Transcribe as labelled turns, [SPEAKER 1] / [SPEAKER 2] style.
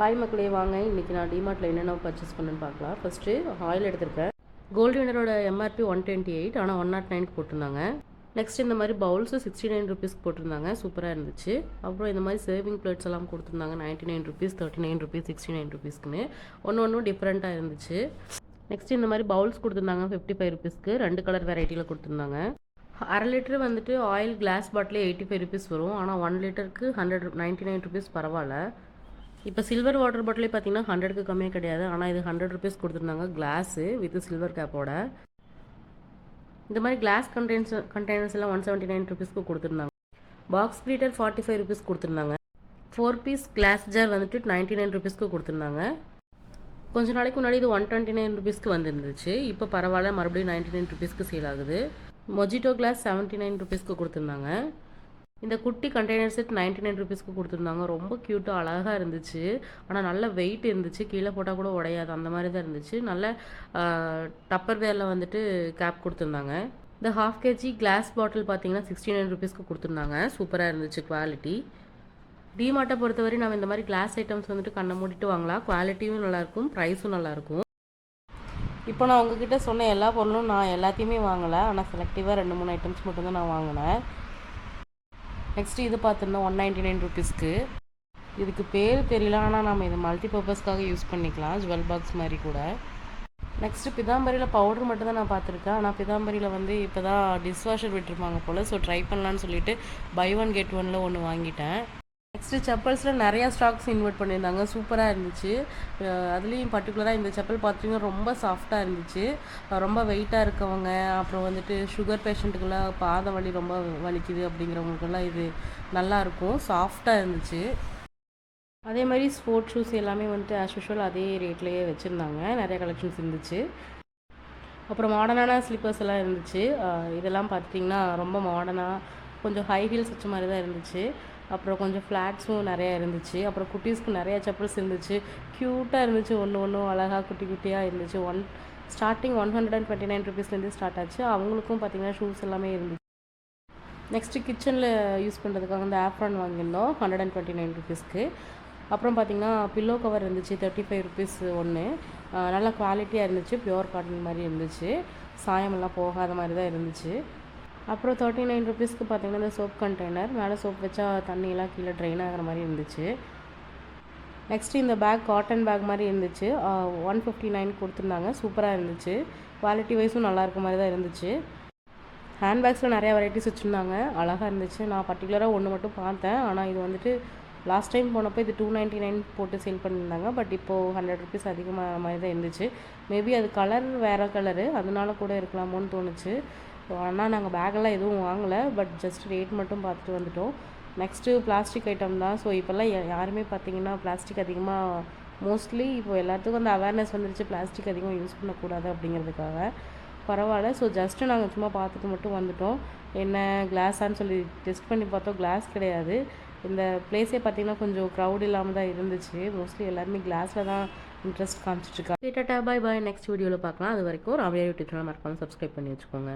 [SPEAKER 1] Hi மக்களே வாங்க. இன்றைக்கி நான் டிமார்ட்டில் என்னென்ன பர்ச்சேஸ் பண்ணுன்னு பார்க்கலாம். ஃபஸ்ட்டு ஆயில் எடுத்திருக்கேன். கோல்டு வினரோட எம்ஆர்பி ஒன் டுவெண்ட்டி எயிட் ஆனால் ஒன் நாட் நைன் போட்டிருந்தாங்க. நெக்ஸ்ட் இந்த மாதிரி பவுல்ஸு சிக்ஸ்டி நைன் ருபீஸ்க்கு போட்டிருந்தாங்க சூப்பராக இருந்துச்சு. அப்புறம் இந்த மாதிரி சேவிங் பிளேட்ஸ் எல்லாம் கொடுத்துருந்தாங்க. Ninety nine rupees thirty nine rupees sixty nine ருபீஸ்க்குன்னு ஒன்று ஒன்றும் டிஃப்ரெண்ட்டாக இருந்துச்சு. நெக்ஸ்ட் இந்த மாதிரி பவுல்ஸ் கொடுத்துருந்தாங்க. ஃபிஃப்டி ஃபைவ் ருபீஸ்க்கு ரெண்டு கலர் வெரைட்டியில் கொடுத்துருந்தாங்க. அரை லிட்டர் வந்துட்டு oil glass bottle eighty five rupees வரும். ஆனால் ஒன் லிட்டருக்கு ஹண்ட்ரட் நைன்ட்டி நைன் ருபீஸ் பரவாயில்ல. இப்போ சில்வர் வாட்டர் பாட்டிலே பார்த்தீங்கன்னா ஹண்ட்ரடுக்கு கம்மியாக கிடையாது. ஆனால் இது ஹண்ட்ரட் ருபீஸ் கொடுத்துருந்தாங்க. கிளாஸு வித் சில்வர் கேப்போட இந்த மாதிரி கிளாஸ் கண்டெய்னர்ஸ் கண்டெய்னர்ஸ் எல்லாம் ஒன் செவன்ட்டி நைன் ருபீஸ்க்கு கொடுத்துருந்தாங்க. Box grater forty five rupees கொடுத்துருந்தாங்க. ஃபோர் பீஸ் கிளாஸ் ஜார் வந்துட்டு நைன்ட்டி நைன் ருபீஸ்க்கு கொடுத்துருந்தாங்க. கொஞ்ச நாளைக்கு முன்னாடி இது ஒன் டுவெண்ட்டி நைன் ருபீஸ்க்கு வந்துருந்துச்சு. இப்போ பரவாயில்ல மறுபடியும் நைன்ட்டி நைன் ருபீஸ்க்கு சேல் ஆகுது. மொஜிட்டோ கிளாஸ் செவன்ட்டி நைன் ருபீஸ்க்கு கொடுத்துருந்தாங்க. இந்த குட்டி கண்டெய்னர் செட் நைன்ட்டி நைன் ருபீஸ்க்கு கொடுத்துருந்தாங்க. ரொம்ப க்யூட்டாக அழகாக இருந்துச்சு. ஆனால் நல்ல வெயிட் இருந்துச்சு. கீழே போட்டால் கூட உடையாது. அந்த மாதிரி தான் இருந்துச்சு. நல்ல டப்பர் வேரில் வந்துட்டு கேப் கொடுத்துருந்தாங்க. இந்த ஹாஃப் கேஜி கிளாஸ் பாட்டில் பார்த்தீங்கன்னா சிக்ஸ்டி நைன் ருபீஸ்க்கு கொடுத்துருந்தாங்க. சூப்பராக இருந்துச்சு குவாலிட்டி டிமார்ட்டை பொறுத்தவரை நம்ம இந்த மாதிரி கிளாஸ் ஐட்டம்ஸ் வந்துட்டு கண்ணை மூடிட்டு வாங்கலாம். குவாலிட்டியும் நல்லாயிருக்கும். ப்ரைஸும் நல்லாயிருக்கும். இப்போ நான் உங்ககிட்ட சொன்ன எல்லா பொருளும் நான் எல்லாத்தையுமே வாங்கலை. ஆனால் செலக்டிவாக ரெண்டு மூணு ஐட்டம்ஸ் மட்டும்தான் நான் வாங்கினேன். நெக்ஸ்ட்டு இது பார்த்துருந்தோம் ஒன் நைன்டி நைன் ருபீஸ்க்கு இதுக்கு பேர் தெரியல ஆனால் நம்ம இதை மல்டிபர்பஸ்க்காக யூஸ் பண்ணிக்கலாம் ஜுவல் பாக்ஸ் மாதிரி கூட. நெக்ஸ்ட்டு பிதாம்பரியில் பவுடர் மட்டும் தான் நான் பார்த்துருக்கேன். ஆனால் பிதாம்பரியில் வந்து இப்போ தான் டிஷ்வாஷர் விட்டுருப்பாங்க போல் ஸோ ட்ரை பண்ணலான்னு சொல்லிட்டு பை ஒன் கெட் ஒனில் ஒன்று வாங்கிட்டேன். நெக்ஸ்ட்டு செப்பல்ஸில் நிறையா ஸ்டாக்ஸ் இன்வெர்ட் பண்ணியிருந்தாங்க. சூப்பராக இருந்துச்சு. அதுலேயும் பர்டிகுலராக இந்த செப்பல் பார்த்தீங்கன்னா ரொம்ப சாஃப்டாக இருந்துச்சு. ரொம்ப வெயிட்டாக இருக்கவங்க அப்புறம் வந்துட்டு சுகர் பேஷண்ட்டுக்கெல்லாம் பாதம் வலி ரொம்ப வலிக்குது அப்படிங்கிறவங்களுக்கெல்லாம் இது நல்லாயிருக்கும் சாஃப்டாக இருந்துச்சு. அதே மாதிரி ஸ்போர்ட்ஸ் ஷூஸ் எல்லாமே வந்துட்டு ஆஸ் யூஷுவல் அதே ரேட்லேயே வச்சுருந்தாங்க. நிறைய கலெக்ஷன்ஸ் இருந்துச்சு. அப்புறம் மாடர்னான ஸ்லிப்பர்ஸ் எல்லாம் இருந்துச்சு. இதெல்லாம் பார்த்திங்கன்னா ரொம்ப மாடர்னாக கொஞ்சம் ஹை ஹீல்ஸ் வச்ச மாதிரி தான் இருந்துச்சு. அப்புறம் கொஞ்சம் ஃப்ளாட்ஸும் நிறையா இருந்துச்சு. அப்புறம் குட்டீஸ்க்கு நிறையா செப்பல்ஸ் இருந்துச்சு. க்யூட்டாக இருந்துச்சு. ஒன்று ஒன்றும் அழகாக குட்டி குட்டியாக இருந்துச்சு. One starting one hundred and twenty nine ருபீஸ்லேருந்து start ஆச்சு. அவங்களுக்கும் பார்த்திங்கன்னா ஷூஸ் எல்லாமே இருந்துச்சு. நெக்ஸ்ட்டு கிச்சனில் யூஸ் பண்ணுறதுக்காக வந்து ஆஃப்ரான் வாங்கியிருந்தோம். ஹண்ட்ரட் அண்ட் டுவெண்ட்டி நைன் ருபீஸ்க்கு அப்புறம் பார்த்திங்கன்னா பில்லோ கவர் இருந்துச்சு. தேர்ட்டி ஃபைவ் ருபீஸ் ஒன்று நல்லா குவாலிட்டியாக இருந்துச்சு. ப்யூர் காட்டன் மாதிரி இருந்துச்சு. சாயமெல்லாம் போகாத மாதிரி தான் இருந்துச்சு. அப்புறம் தேர்ட்டி நைன் ருபீஸ்க்கு பார்த்தீங்கன்னா இந்த சோப் கண்டெய்னர் மேலே சோப் வச்சா தண்ணியெல்லாம் கீழே ட்ரெயின் ஆகிற மாதிரி இருந்துச்சு. நெக்ஸ்ட்டு இந்த பேக் காட்டன் பேக் மாதிரி இருந்துச்சு. ஒன் ஃபிஃப்டி நைன் கொடுத்துருந்தாங்க. சூப்பராக இருந்துச்சு. குவாலிட்டி வைஸும் நல்லா இருக்க மாதிரி தான் இருந்துச்சு. ஹேண்ட்பேக்ஸில் நிறையா வெரைட்டிஸ் வச்சுருந்தாங்க. அழகாக இருந்துச்சு. நான் பர்டிகுலராக ஒன்று மட்டும் பார்த்தேன். ஆனால் இது வந்துட்டு லாஸ்ட் டைம் போனப்போ இது டூ நைன்ட்டி நைன் போட்டு சேல் பண்ணியிருந்தாங்க. பட் இப்போது ஹண்ட்ரட் ருபீஸ் அதிகமாக மாதிரி தான் இருந்துச்சு. மேபி அது கலர் வேறு கலரு அதனால கூட இருக்கலாமோன்னு தோணுச்சு. ஸோ ஆனால் நாங்கள் பேக்கெல்லாம் எதுவும் வாங்கலை. பட் ஜஸ்ட் ரேட் மட்டும் பார்த்துட்டு வந்துட்டோம். நெக்ஸ்ட்டு பிளாஸ்டிக் ஐட்டம் தான். ஸோ இப்போல்லாம் யாருமே பார்த்தீங்கன்னா பிளாஸ்டிக் அதிகமாக மோஸ்ட்லி இப்போ எல்லாத்துக்கும் அந்த அவேர்னஸ் வந்துருச்சு. பிளாஸ்டிக் அதிகமாக யூஸ் பண்ணக்கூடாது அப்படிங்கிறதுக்காக. பரவாயில்ல. ஸோ ஜஸ்ட்டு நாங்கள் சும்மா பார்த்துட்டு மட்டும் வந்துட்டோம். என்ன கிளாஸான்னு சொல்லி டெஸ்ட் பண்ணி பார்த்தோம். கிளாஸ் கிடையாது. இந்த பிளேஸே பார்த்தீங்கன்னா கொஞ்சம் க்ரௌட் இல்லாமல் தான் இருந்துச்சு. மோஸ்ட்லி எல்லாருமே கிளாஸில் தான் இன்ட்ரெஸ்ட் காமிச்சிட்ருக்காங்க டாட்டா பாய் பாய் நெக்ஸ்ட் வீடியோவில் பார்க்கலாம். அது வரைக்கும் ராவியா யூடியூப் சேனல் மறக்காமல் சப்ஸ்கிரைப் பண்ணி வச்சுக்கோங்க.